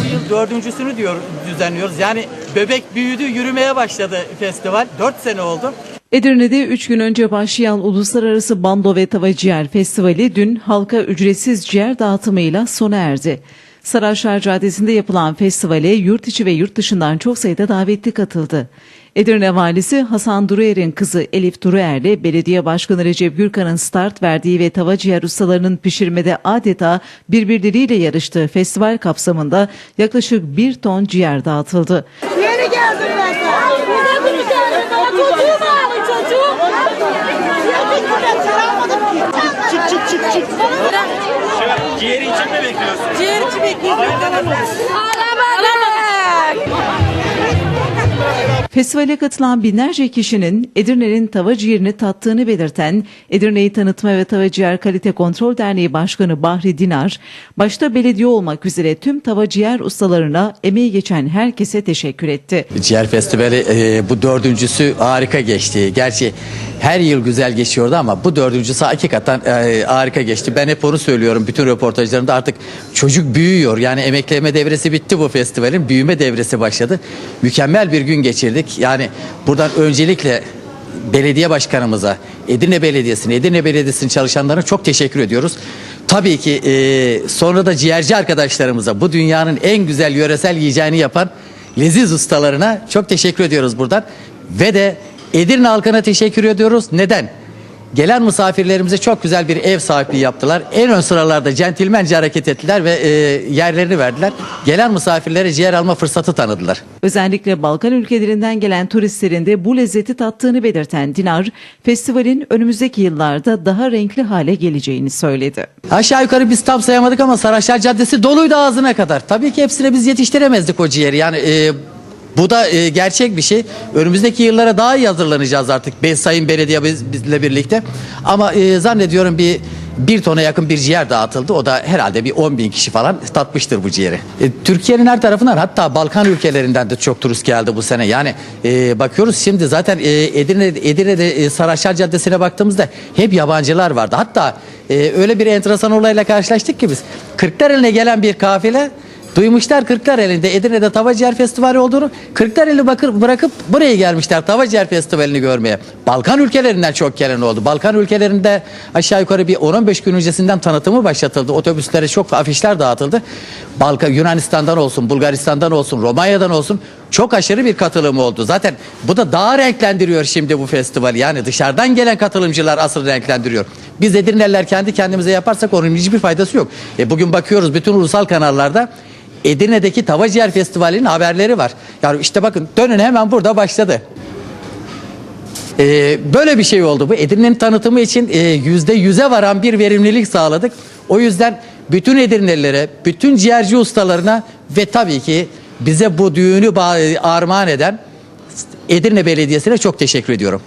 Bu yıl dördüncüsünü diyor düzenliyoruz. Yani bebek büyüdü, yürümeye başladı festival. Dört sene oldu. Edirne'de 3 gün önce başlayan Uluslararası Bando ve Tava Ciğer Festivali dün halka ücretsiz ciğer dağıtımıyla sona erdi. Saraçlar Caddesi'nde yapılan festivale yurt içi ve yurt dışından çok sayıda davetli katıldı. Edirne Valisi Hasan Duruer'in kızı Elif Duruer'le Belediye Başkanı Recep Gürkan'ın start verdiği ve tava ciğer ustalarının pişirmede adeta birbirleriyle yarıştığı festival kapsamında yaklaşık bir ton ciğer dağıtıldı. Yeni geldim ben de. Bir de bir tane daha çocuğum var çocuğum. Yedik bile çaramadım ki. Çık çık çık çık. Ciğeri için mi bekliyorsun? Ciğer içi bekliyorum. Festivale katılan binlerce kişinin Edirne'nin tava ciğerini tattığını belirten Edirne'yi Tanıtma ve Tava Ciğer Kalite Kontrol Derneği Başkanı Bahri Dinar, başta belediye olmak üzere tüm tava ciğer ustalarına emeği geçen herkese teşekkür etti. Ciğer Festivali e, bu dördüncüsü harika geçti. Gerçi her yıl güzel geçiyordu ama bu dördüncüsü hakikaten e, harika geçti. Ben hep onu söylüyorum bütün röportajlarımda artık çocuk büyüyor. Yani emekleme devresi bitti bu festivalin. Büyüme devresi başladı. Mükemmel bir gün geçirdik. Yani buradan öncelikle belediye başkanımıza, Edirne Belediyesi'ne, Edirne Belediyesi'nin çalışanlarına çok teşekkür ediyoruz. Tabii ki e, sonra da ciğerci arkadaşlarımıza bu dünyanın en güzel yöresel yiyeceğini yapan leziz ustalarına çok teşekkür ediyoruz buradan. Ve de Edirne halkına teşekkür ediyoruz. Neden? Gelen misafirlerimize çok güzel bir ev sahipliği yaptılar. En ön sıralarda centilmence hareket ettiler ve e, yerlerini verdiler. Gelen misafirlere ciğer alma fırsatı tanıdılar. Özellikle Balkan ülkelerinden gelen turistlerin de bu lezzeti tattığını belirten Dinar, festivalin önümüzdeki yıllarda daha renkli hale geleceğini söyledi. Aşağı yukarı biz tam sayamadık ama Saraçlar Caddesi doluydu ağzına kadar. Tabii ki hepsine biz yetiştiremezdik o ciğeri. Yani e, bu da e, gerçek bir şey. Önümüzdeki yıllara daha iyi hazırlanacağız artık. Be, Sayın Belediye biz- bizle birlikte. Ama e, zannediyorum bir bir tona yakın bir ciğer dağıtıldı. O da herhalde bir 10 bin kişi falan tatmıştır bu ciğeri. E, Türkiye'nin her tarafından hatta Balkan ülkelerinden de çok turist geldi bu sene. Yani e, bakıyoruz şimdi zaten e, Edirne, Edirne'de e, Saraçlar Caddesi'ne baktığımızda hep yabancılar vardı. Hatta e, öyle bir enteresan olayla karşılaştık ki biz. Kırklareli'ne gelen bir kafile Duymuşlar Kırklareli'nde Edirne'de Tava Ciğer Festivali olduğunu Kırklareli bakır, bırakıp buraya gelmişler Tava Ciğer Festivali'ni görmeye. Balkan ülkelerinden çok gelen oldu. Balkan ülkelerinde aşağı yukarı bir 10-15 gün öncesinden tanıtımı başlatıldı. Otobüslere çok afişler dağıtıldı. Balkan Yunanistan'dan olsun, Bulgaristan'dan olsun, Romanya'dan olsun çok aşırı bir katılım oldu. Zaten bu da daha renklendiriyor şimdi bu festivali. Yani dışarıdan gelen katılımcılar asıl renklendiriyor. Biz Edirneliler kendi kendimize yaparsak onun hiçbir faydası yok. E bugün bakıyoruz bütün ulusal kanallarda Edirne'deki Tava Ciğer Festivali'nin haberleri var. Yani işte bakın dönün hemen burada başladı. Ee, böyle bir şey oldu bu. Edirne'nin tanıtımı için e, yüzde yüze varan bir verimlilik sağladık. O yüzden bütün Edirnelilere, bütün ciğerci ustalarına ve tabii ki bize bu düğünü armağan eden Edirne Belediyesi'ne çok teşekkür ediyorum.